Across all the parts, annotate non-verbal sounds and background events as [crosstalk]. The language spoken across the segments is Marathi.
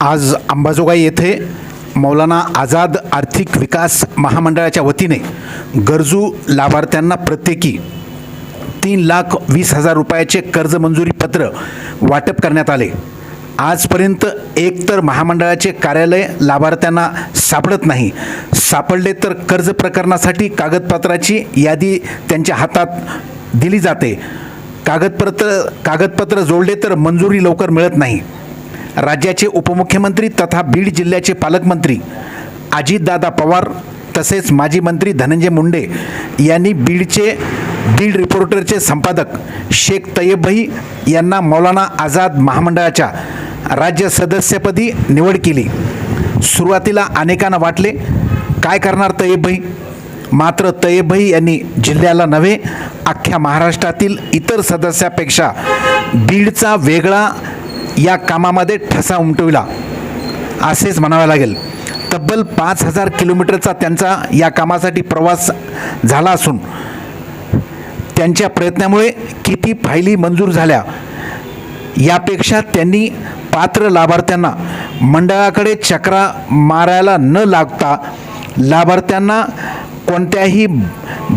आज अंबाजोगाई येथे मौलाना आझाद आर्थिक विकास महामंडळाच्या वतीने गरजू लाभार्थ्यांना प्रत्येकी तीन लाख वीस हजार रुपयाचे कर्ज मंजुरी पत्र वाटप करण्यात आले. आजपर्यंत एकतर महामंडळाचे कार्यालय लाभार्थ्यांना सापडत नाही. सापडले तर कर्ज प्रकरणासाठी कागदपत्राची यादी त्यांच्या हातात दिली जाते. कागदपत्र कागदपत्र जोडले तर मंजुरी लवकर मिळत नाही. राज्याचे उपमुख्यमंत्री तथा बीड जिल्ह्याचे पालकमंत्री अजितदादा पवार तसेच माजी मंत्री धनंजय मुंडे यांनी बीडचे बीड रिपोर्टरचे संपादक शेख तय्यबही यांना मौलाना आझाद महामंडळाच्या राज्य सदस्यपदी निवड केली. सुरुवातीला अनेकांना वाटले काय करणार तय्यबही मात्र तय्यबही यांनी जिल्ह्याला नव्हे अख्ख्या महाराष्ट्रातील इतर सदस्यापेक्षा बीडचा वेगळा या कामामध्ये ठसा उमटविला. असेच म्हणावे लागेल. तब्बल पाच हजार किलोमीटरचा त्यांचा या कामासाठी प्रवास झाला असून त्यांच्या प्रयत्नामुळे किती फायली मंजूर झाल्या यापेक्षा त्यांनी पात्र लाभार्थ्यांना मंडळाकडे चक्रा मारायला न लागता लाभार्थ्यांना कोणत्याही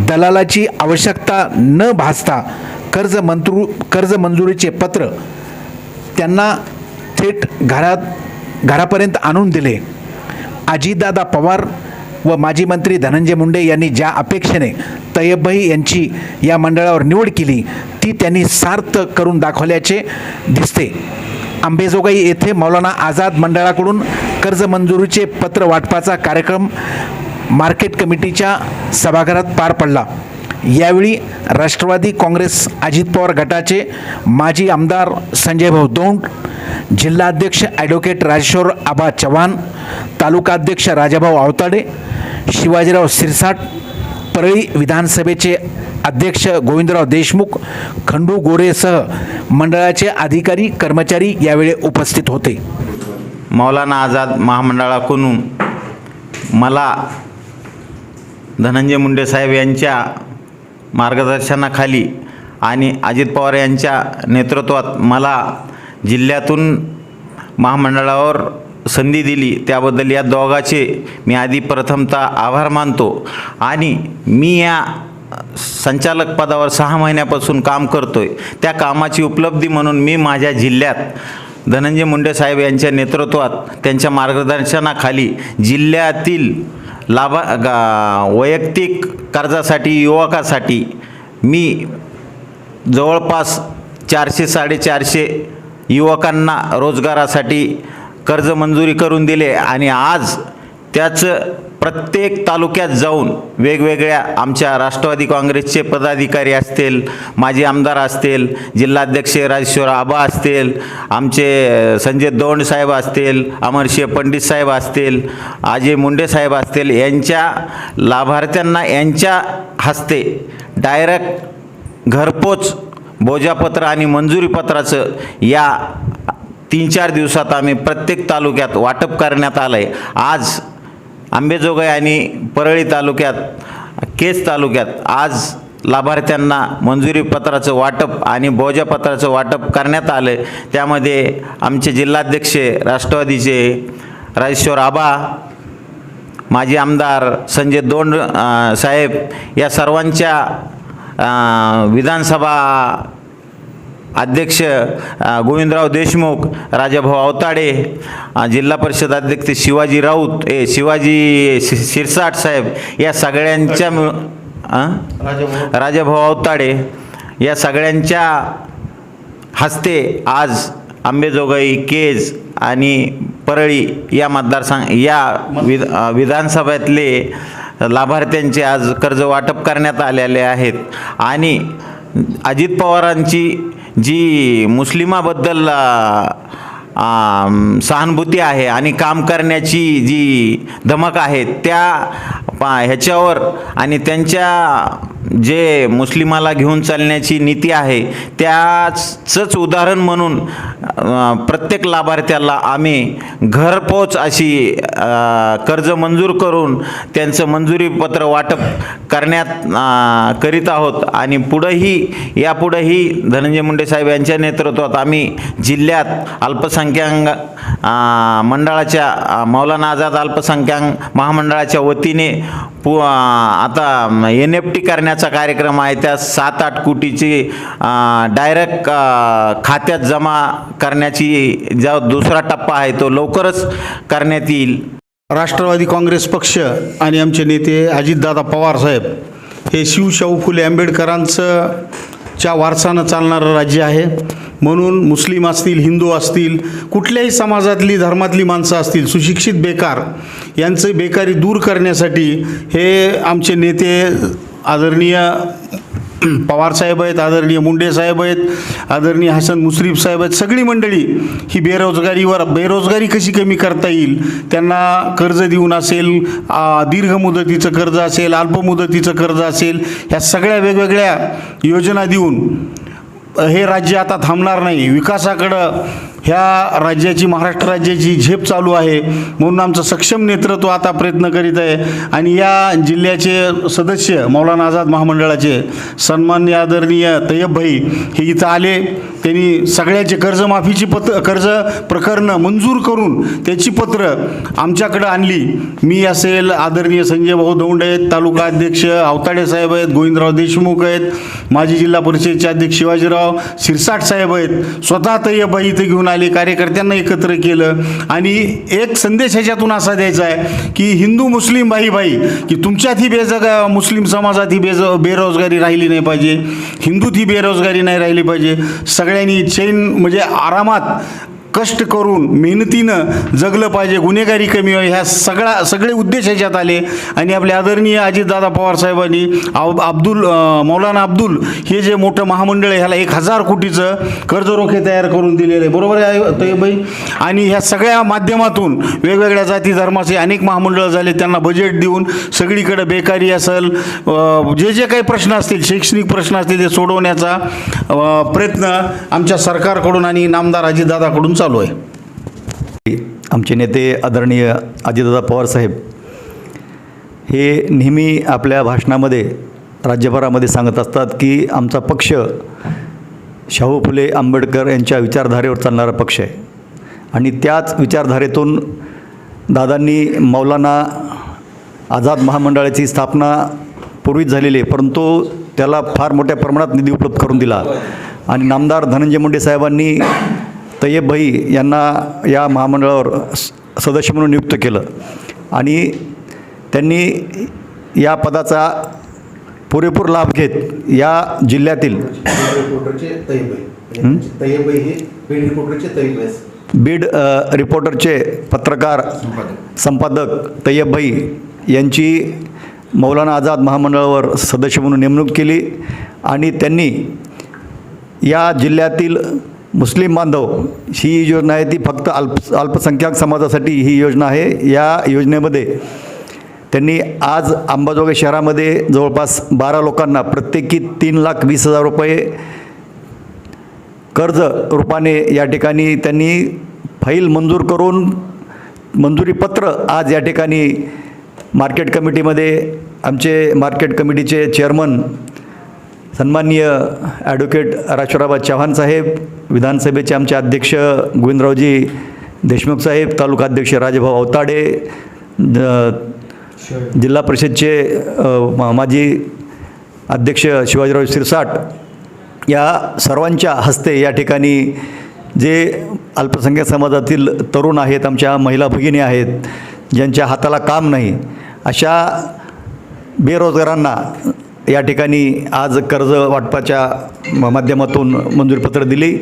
दलालाची आवश्यकता न भासता कर्ज मंजूर कर्ज मंजुरीचे पत्र त्यांना थेट घरात घरापर्यंत आणून दिले. अजितदादा पवार व माजी मंत्री धनंजय मुंडे यांनी ज्या अपेक्षेने तय्यबही यांची या मंडळावर निवड केली ती त्यांनी सार्थ करून दाखवल्याचे दिसते. अंबेजोगाई येथे मौलाना आझाद मंडळाकडून कर्ज मंजुरीचे पत्र वाटपाचा कार्यक्रम मार्केट कमिटीच्या सभागृहात पार पडला. यावेळी राष्ट्रवादी काँग्रेस अजित पवार गटाचे माजी आमदार संजय भाऊ दोंड जिल्हाध्यक्ष ॲडव्होकेट राजेश्वर आबा चव्हाण तालुकाध्यक्ष राजाभाऊ आवताडे शिवाजीराव सिरसाट परळी विधानसभेचे अध्यक्ष गोविंदराव देशमुख खंडू गोरेसह मंडळाचे अधिकारी कर्मचारी यावेळी उपस्थित होते. मौलाना आझाद महामंडळाकडून मला धनंजय मुंडे साहेब यांच्या मार्गदर्शनाखाली आणि अजित पवार यांच्या नेतृत्वात मला जिल्ह्यातून महामंडळावर संधी दिली. त्याबद्दल या दोघाचे मी आधी प्रथमतः आभार मानतो आणि मी या संचालक पदावर सहा महिन्यापासून काम करतो आहे त्या कामाची उपलब्धी म्हणून मी माझ्या जिल्ह्यात धनंजय मुंडे साहेब यांच्या नेतृत्वात त्यांच्या मार्गदर्शनाखाली जिल्ह्यातील लाभा गा वैयक्तिक कर्जासाठी युवकासाठी मी जवळपास चारशे साडेचारशे युवकांना रोजगारासाठी कर्ज मंजुरी करून दिले आणि आज त्याचं प्रत्येक तालुक्यात जाऊन वेगवेगळ्या आमच्या राष्ट्रवादी काँग्रेसचे पदाधिकारी असतील माजी आमदार असतील जिल्हाध्यक्ष राजेश्वर आबा असतील आमचे संजय दौंड साहेब असतील अमरसिंह पंडित साहेब असतील अजय मुंडे साहेब असतील यांच्या लाभार्थ्यांना यांच्या हस्ते डायरेक्ट घरपोच बोजापत्र आणि मंजुरीपत्राचं या तीन चार दिवसात आम्ही प्रत्येक तालुक्यात वाटप करण्यात आलं आहे आज आंबेजोगाई आणि परळी तालुक्यात केस तालुक्यात आज लाभार्थ्यांना मंजुरीपत्राचं वाटप आणि बोजापत्राचं वाटप करण्यात आलं आहे त्यामध्ये आमचे जिल्हाध्यक्ष राष्ट्रवादीचे राजेश्वर आबा माजी आमदार संजय दोंड साहेब या सर्वांच्या विधानसभा अध्यक्ष गोविंदराव देशमुख राजाभाऊ अवताडे जिल्हा परिषद अध्यक्ष शिवाजी राऊत ए शिवाजी शि- शिरसाट साहेब या सगळ्यांच्या मिळ- राजाभाऊ अवताडे या सगळ्यांच्या हस्ते आज आंबेजोगाई केज आणि परळी या मतदारसंघ या विध विधानसभेतले लाभार्थ्यांचे आज कर्ज वाटप करण्यात आलेले आहेत. आणि अजित पवारांची जी मुस्लिमाबद्दल सहानुभूती आहे आणि काम करण्याची जी धमक आहे त्या पा ह्याच्यावर आणि त्यांच्या जे मुस्लिमाला घेऊन चालण्याची नीती आहे त्याचंच उदाहरण म्हणून प्रत्येक लाभार्थ्याला आम्ही घरपोच अशी कर्ज मंजूर करून त्यांचं मंजुरीपत्र वाटप करण्यात करीत आहोत. आणि पुढंही यापुढंही धनंजय मुंडे साहेब यांच्या नेतृत्वात आम्ही जिल्ह्यात अल्पसंख्याक मंडळाच्या मौलाना आझाद अल्पसंख्याक महामंडळाच्या वतीने पु आता एन एफ टी करण्याचा कार्यक्रम आहे. त्या सात आठ कोटीची डायरेक्ट खात्यात जमा करण्याची जो दुसरा टप्पा आहे तो लवकरच करण्यात येईल. राष्ट्रवादी काँग्रेस पक्ष आणि आमचे नेते अजितदादा पवार साहेब हे शिवशाहू फुले आंबेडकरांचं च्या वारसानं चालणारं राज्य आहे. म्हणून मुस्लिम असतील हिंदू असतील कुठल्याही समाजातली धर्मातली माणसं असतील सुशिक्षित बेकार यांचं बेकारी दूर करण्यासाठी हे आमचे नेते आदरणीय [clears throat] पवार साहेब आहेत आदरणीय मुंडे साहेब आहेत आदरणीय हसन मुश्रीफ साहेब आहेत सगळी मंडळी ही बेरोजगारीवर बेरोजगारी कशी कमी करता येईल? त्यांना कर्ज देऊन असेल दीर्घ मुदतीचं कर्ज असेल अल्प मुदतीचं कर्ज असेल ह्या सगळ्या वेगवेगळ्या योजना देऊन हे राज्य आता थांबणार नाही. विकासाकडं ह्या राज्याची महाराष्ट्र राज्याची झेप चालू आहे. म्हणून आमचं सक्षम नेतृत्व आता प्रयत्न करीत आहे. आणि या जिल्ह्याचे सदस्य मौलाना आझाद महामंडळाचे सन्मान्य आदरणीय तय्यब भाई हे इथं आले. त्यांनी सगळ्याचे कर्जमाफीची पत्र कर्ज प्रकरणं मंजूर करून त्याची पत्र आमच्याकडं आणली. मी असेल आदरणीय संजय भाऊ दौंड आहेत तालुका अध्यक्ष अवताडे साहेब आहेत गोविंदराव देशमुख आहेत माजी जिल्हा परिषदेचे अध्यक्ष शिवाजीराव सिरसाट साहेब आहेत. स्वतः तय्यबाई इथे घेऊन आले. कार्यकर्त्यांना एकत्र केलं. आणि एक संदेश ह्याच्यातून असा द्यायचा आहे की हिंदू मुस्लिम भाई भाई की तुमच्यात ही बेजगा मुस्लिम समाजात ही बेज बेरोजगारी राहिली नाही पाहिजे. हिंदूत ही बेरोजगारी नाही राहिली पाहिजे. सगळ्यांनी चैन म्हणजे आरामात कष्ट करून मेहनतीनं जगलं पाहिजे गुन्हेगारी कमी व्हावी ह्या सगळा सगळे उद्देश ह्याच्यात आले. आणि आपले आदरणीय अजितदादा पवार साहेबांनी अब्दुल मौलाना अब्दुल हे जे मोठं महामंडळ आहे ह्याला एक हजार कोटीचं कर्जरोखे तयार करून दिलेलं आहे. बरोबर आहे तयबाई आणि ह्या सगळ्या माध्यमातून वेगवेगळ्या जाती धर्माचे अनेक महामंडळं झाले त्यांना बजेट देऊन सगळीकडे बेकारी असेल जे जे काही प्रश्न असतील शैक्षणिक प्रश्न असतील ते सोडवण्याचा प्रयत्न आमच्या सरकारकडून आणि नामदार अजितदादाकडून चालू आहे. आमचे नेते आदरणीय अजितदादा पवारसाहेब हे नेहमी आपल्या भाषणामध्ये राज्यभरामध्ये सांगत असतात की आमचा पक्ष शाहू फुले आंबेडकर यांच्या विचारधारेवर चालणारा पक्ष आहे. आणि त्याच विचारधारेतून दादांनी मौलाना आझाद महामंडळाची स्थापना पूर्वीच झालेली आहे परंतु त्याला फार मोठ्या प्रमाणात निधी उपलब्ध करून दिला. आणि नामदार धनंजय मुंडे साहेबांनी तय्यब भाई यांना या महामंडळावर सदस्य म्हणून नियुक्त केलं. आणि त्यांनी या पदाचा पुरेपूर लाभ घेत या जिल्ह्यातील हे? बीड रिपोर्टरचे पत्रकार संपादक. तय्यब भाई यांची मौलाना आझाद महामंडळावर सदस्य म्हणून नेमणूक केली. आणि त्यांनी या जिल्ह्यातील मुस्लिम बांधव ही योजना आहे ती फक्त अल्प अल्पसंख्याक समाजासाठी ही योजना आहे. या योजनेमध्ये त्यांनी आज अंबाजोगाई शहरामध्ये जवळपास बारा लोकांना प्रत्येकी तीन लाख वीस हजार रुपये कर्ज रूपाने या ठिकाणी त्यांनी फाईल मंजूर करून मंजुरीपत्र आज या ठिकाणी मार्केट कमिटीमध्ये आमचे मार्केट कमिटीचे चेअरमन सन्माननीय ॲडव्होकेट राजश्वराबा चव्हाण साहेब विधानसभेचे आमचे अध्यक्ष गोविंदरावजी देशमुख साहेब तालुका अध्यक्ष राजेभाऊ अवताडे द- जिल्हा परिषदचे माजी अध्यक्ष शिवाजीराव शिरसाट या सर्वांच्या हस्ते या ठिकाणी जे अल्पसंख्याक समाजातील तरुण आहेत आमच्या महिला भगिनी आहेत ज्यांच्या हाताला काम नाही अशा बेरोजगारांना या ठिकाणी आज कर्ज वाटपाच्या म- माध्यमातून मंजुरीपत्र दिली.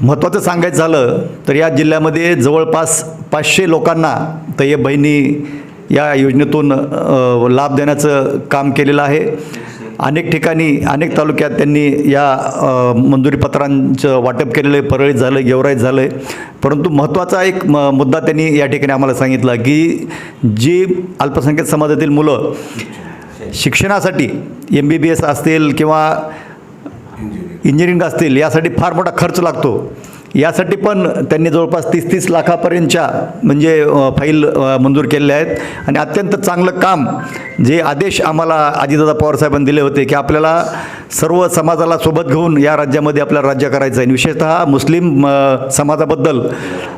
महत्त्वाचं सांगायचं झालं तर या जिल्ह्यामध्ये जवळपास पाचशे लोकांना तये बहिणी या योजनेतून लाभ देण्याचं काम केलेलं आहे. अनेक ठिकाणी अनेक तालुक्यात त्यांनी या मंजुरीपत्रांचं वाटप केलेलं आहे. परळीत झालं गेवराईत झालं आहे परंतु महत्त्वाचा एक म मुद्दा त्यांनी या ठिकाणी आम्हाला सांगितला की जी अल्पसंख्याक समाजातील मुलं शिक्षणासाठी एम बी बी एस असतील किंवा इंजिनिअरिंग असतील यासाठी फार मोठा खर्च लागतो. यासाठी पण त्यांनी जवळपास तीस तीस लाखापर्यंतच्या म्हणजे फाईल मंजूर केलेल्या आहेत. आणि अत्यंत चांगलं काम जे आदेश आम्हाला आजीदादा पवारसाहेबांनी दिले होते की आपल्याला सर्व समाजाला सोबत घेऊन या राज्यामध्ये आपल्याला राज्य करायचं आहे. विशेषतः मुस्लिम समाजाबद्दल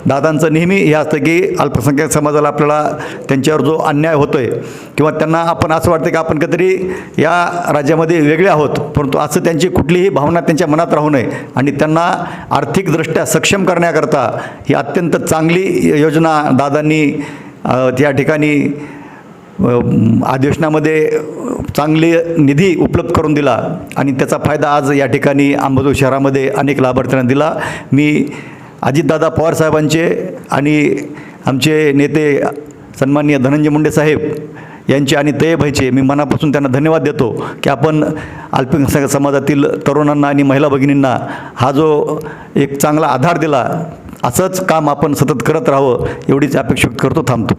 दादांचं नेहमी हे असतं की अल्पसंख्याक समाजाला आपल्याला त्यांच्यावर जो अन्याय होतो आहे किंवा त्यांना आपण असं वाटतं की आपण कधीतरी या राज्यामध्ये वेगळे आहोत परंतु असं त्यांची कुठलीही भावना त्यांच्या मनात राहू नये. आणि त्यांना आर्थिकदृष्ट्या त्या सक्षम करण्याकरता ही अत्यंत चांगली योजना दादांनी त्या ठिकाणी अधिवेशनामध्ये चांगली निधी उपलब्ध करून दिला आणि त्याचा फायदा आज या ठिकाणी अंबाजोग शहरामध्ये अनेक लाभार्थ्यांना दिला. मी अजितदादा पवारसाहेबांचे आणि आमचे नेते सन्माननीय धनंजय मुंडे साहेब यांचे आणि तयभाईचे मी मनापासून त्यांना धन्यवाद देतो की आपण अल्पसंख्याक समाजातील तरुणांना आणि महिला भगिनींना हा जो एक चांगला आधार दिला असंच काम आपण सतत करत राहावं एवढीच अपेक्षा करतो. थांबतो.